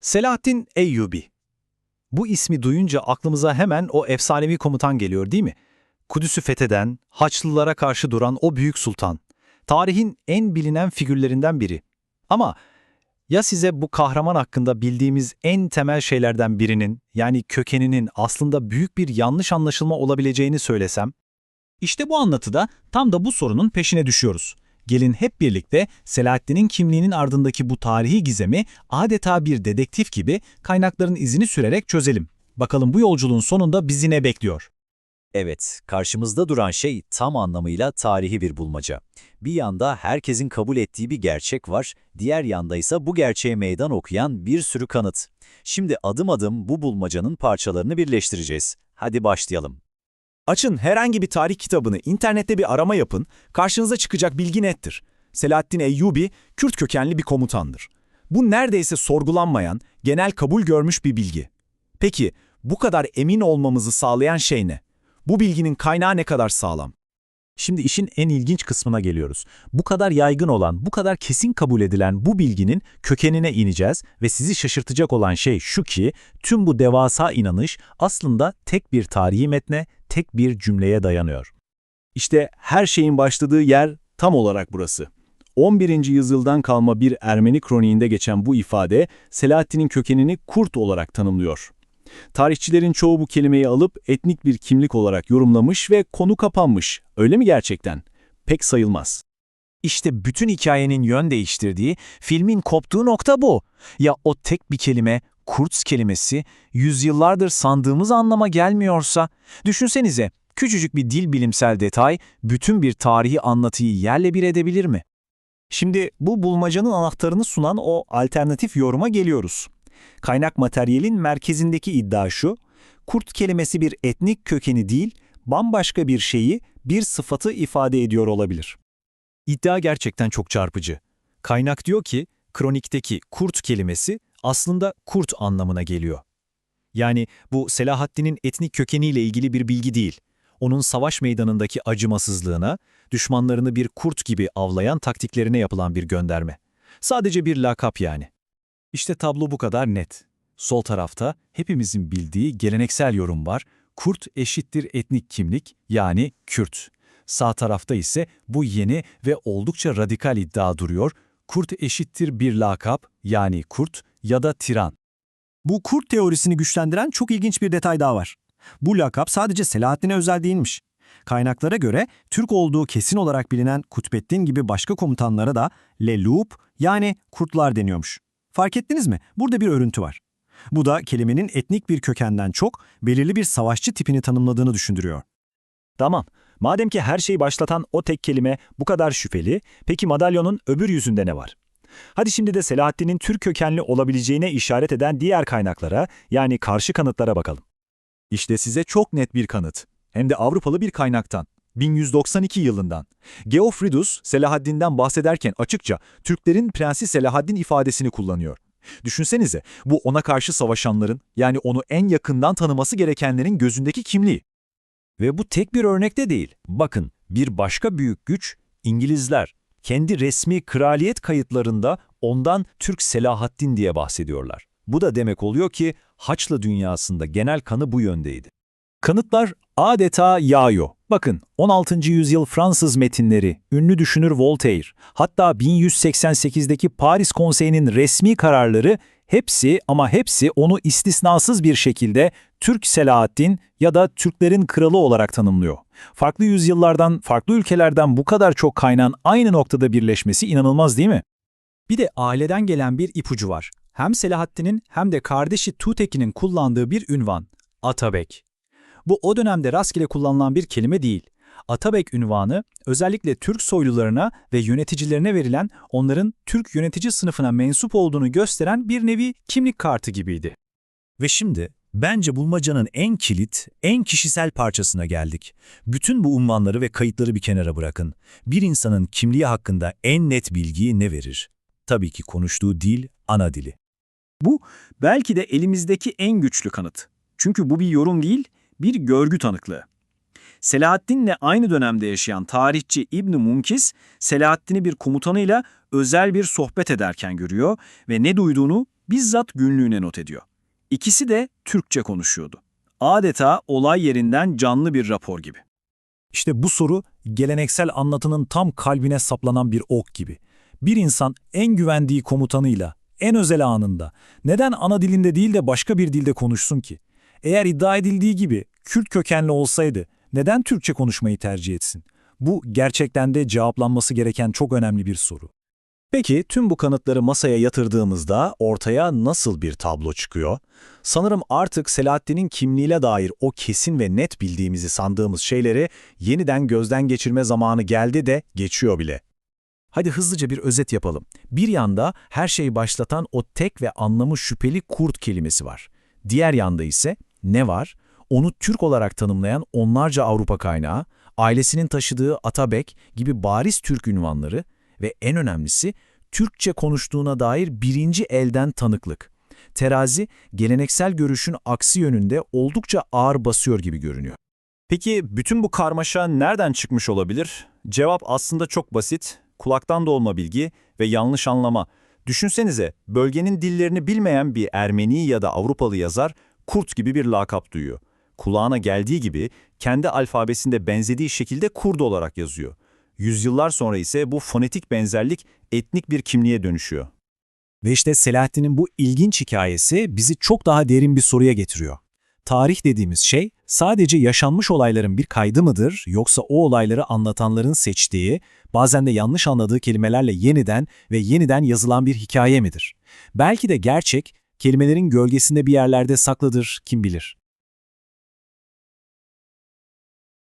Selahaddin Eyyubi. Bu ismi duyunca aklımıza hemen o efsanevi komutan geliyor değil mi? Kudüs'ü fetheden, Haçlılara karşı duran o büyük sultan. Tarihin en bilinen figürlerinden biri. Ama ya size bu kahraman hakkında bildiğimiz en temel şeylerden birinin, yani kökeninin aslında büyük bir yanlış anlaşılma olabileceğini söylesem? İşte bu anlatıda tam da bu sorunun peşine düşüyoruz. Gelin hep birlikte Selahaddin'in kimliğinin ardındaki bu tarihi gizemi adeta bir dedektif gibi kaynakların izini sürerek çözelim. Bakalım bu yolculuğun sonunda bizi ne bekliyor? Evet, karşımızda duran şey tam anlamıyla tarihi bir bulmaca. Bir yanda herkesin kabul ettiği bir gerçek var, diğer yanda ise bu gerçeğe meydan okuyan bir sürü kanıt. Şimdi adım adım bu bulmacanın parçalarını birleştireceğiz. Hadi başlayalım. Açın herhangi bir tarih kitabını, internette bir arama yapın, karşınıza çıkacak bilgi nettir. Selahaddin Eyyubi, Kürt kökenli bir komutandır. Bu neredeyse sorgulanmayan, genel kabul görmüş bir bilgi. Peki, bu kadar emin olmamızı sağlayan şey ne? Bu bilginin kaynağı ne kadar sağlam? Şimdi işin en ilginç kısmına geliyoruz. Bu kadar yaygın olan, bu kadar kesin kabul edilen bu bilginin kökenine ineceğiz ve sizi şaşırtacak olan şey şu ki tüm bu devasa inanış aslında tek bir tarihi metne, tek bir cümleye dayanıyor. İşte her şeyin başladığı yer tam olarak burası. 11. yüzyıldan kalma bir Ermeni kroniğinde geçen bu ifade Selahaddin'in kökenini Kurt olarak tanımlıyor. Tarihçilerin çoğu bu kelimeyi alıp etnik bir kimlik olarak yorumlamış ve konu kapanmış. Öyle mi gerçekten? Pek sayılmaz. İşte bütün hikayenin yön değiştirdiği, filmin koptuğu nokta bu. Ya o tek bir kelime, Kurtz kelimesi, yüzyıllardır sandığımız anlama gelmiyorsa, düşünsenize, küçücük bir dil bilimsel detay, bütün bir tarihi anlatıyı yerle bir edebilir mi? Şimdi bu bulmacanın anahtarını sunan o alternatif yoruma geliyoruz. Kaynak materyalin merkezindeki iddia şu, kurt kelimesi bir etnik kökeni değil, bambaşka bir şeyi, bir sıfatı ifade ediyor olabilir. İddia gerçekten çok çarpıcı. Kaynak diyor ki, kronikteki kurt kelimesi aslında kurt anlamına geliyor. Yani bu Selahaddin'in etnik kökeniyle ilgili bir bilgi değil. Onun savaş meydanındaki acımasızlığına, düşmanlarını bir kurt gibi avlayan taktiklerine yapılan bir gönderme. Sadece bir lakap yani. İşte tablo bu kadar net. Sol tarafta hepimizin bildiği geleneksel yorum var. Kurt eşittir etnik kimlik yani Kürt. Sağ tarafta ise bu yeni ve oldukça radikal iddia duruyor. Kurt eşittir bir lakap yani kurt ya da tiran. Bu kurt teorisini güçlendiren çok ilginç bir detay daha var. Bu lakap sadece Selahaddin'e özel değilmiş. Kaynaklara göre Türk olduğu kesin olarak bilinen Kutbettin gibi başka komutanlara da Lelup yani kurtlar deniyormuş. Fark ettiniz mi? Burada bir örüntü var. Bu da kelimenin etnik bir kökenden çok belirli bir savaşçı tipini tanımladığını düşündürüyor. Tamam. Madem ki her şeyi başlatan o tek kelime bu kadar şüpheli, peki madalyonun öbür yüzünde ne var? Hadi şimdi de Selahaddin'in Türk kökenli olabileceğine işaret eden diğer kaynaklara, yani karşı kanıtlara bakalım. İşte size çok net bir kanıt. Hem de Avrupalı bir kaynaktan. 1192 yılından. Geoffridus, Selahaddin'den bahsederken açıkça Türklerin Prensi Selahaddin ifadesini kullanıyor. Düşünsenize, bu ona karşı savaşanların, yani onu en yakından tanıması gerekenlerin gözündeki kimliği. Ve bu tek bir örnekte değil. Bakın, bir başka büyük güç, İngilizler. Kendi resmi kraliyet kayıtlarında ondan Türk Selahaddin diye bahsediyorlar. Bu da demek oluyor ki Haçlı dünyasında genel kanı bu yöndeydi. Kanıtlar adeta yağıyor. Bakın 16. yüzyıl Fransız metinleri, ünlü düşünür Voltaire, hatta 1188'deki Paris Konseyi'nin resmi kararları hepsi ama hepsi onu istisnasız bir şekilde Türk Selahaddin ya da Türklerin kralı olarak tanımlıyor. Farklı yüzyıllardan, farklı ülkelerden bu kadar çok kaynağın aynı noktada birleşmesi inanılmaz değil mi? Bir de aileden gelen bir ipucu var. Hem Selahaddin'in hem de kardeşi Tutekin'in kullandığı bir ünvan. Atabek. Bu o dönemde rastgele kullanılan bir kelime değil. Atabek ünvanı özellikle Türk soylularına ve yöneticilerine verilen onların Türk yönetici sınıfına mensup olduğunu gösteren bir nevi kimlik kartı gibiydi. Ve şimdi bence bulmacanın en kilit, en kişisel parçasına geldik. Bütün bu unvanları ve kayıtları bir kenara bırakın. Bir insanın kimliği hakkında en net bilgiyi ne verir? Tabii ki konuştuğu dil, ana dili. Bu belki de elimizdeki en güçlü kanıt. Çünkü bu bir yorum değil, bir görgü tanıklığı. Selahaddin'le aynı dönemde yaşayan tarihçi İbn Munkis, Selahaddin'i bir komutanıyla özel bir sohbet ederken görüyor ve ne duyduğunu bizzat günlüğüne not ediyor. İkisi de Türkçe konuşuyordu. Adeta olay yerinden canlı bir rapor gibi. İşte bu soru geleneksel anlatının tam kalbine saplanan bir ok gibi. Bir insan en güvendiği komutanıyla, en özel anında neden ana dilinde değil de başka bir dilde konuşsun ki? Eğer iddia edildiği gibi Kürt kökenli olsaydı neden Türkçe konuşmayı tercih etsin? Bu gerçekten de cevaplanması gereken çok önemli bir soru. Peki tüm bu kanıtları masaya yatırdığımızda ortaya nasıl bir tablo çıkıyor? Sanırım artık Selahaddin'in kimliğiyle dair o kesin ve net bildiğimizi sandığımız şeyleri yeniden gözden geçirme zamanı geldi de geçiyor bile. Hadi hızlıca bir özet yapalım. Bir yanda her şeyi başlatan o tek ve anlamı şüpheli kurt kelimesi var. Diğer yanda ise ne var? Onu Türk olarak tanımlayan onlarca Avrupa kaynağı, ailesinin taşıdığı Atabek gibi bariz Türk ünvanları ve en önemlisi Türkçe konuştuğuna dair birinci elden tanıklık. Terazi, geleneksel görüşün aksi yönünde oldukça ağır basıyor gibi görünüyor. Peki bütün bu karmaşa nereden çıkmış olabilir? Cevap aslında çok basit. Kulaktan dolma bilgi ve yanlış anlama. Düşünsenize, bölgenin dillerini bilmeyen bir Ermeni ya da Avrupalı yazar kurt gibi bir lakap duyuyor. Kulağına geldiği gibi kendi alfabesinde benzediği şekilde kurd olarak yazıyor. Yüzyıllar sonra ise bu fonetik benzerlik etnik bir kimliğe dönüşüyor. Ve işte Selahattin'in bu ilginç hikayesi bizi çok daha derin bir soruya getiriyor. Tarih dediğimiz şey sadece yaşanmış olayların bir kaydı mıdır yoksa o olayları anlatanların seçtiği, bazen de yanlış anladığı kelimelerle yeniden ve yeniden yazılan bir hikaye midir? Belki de gerçek kelimelerin gölgesinde bir yerlerde saklıdır kim bilir.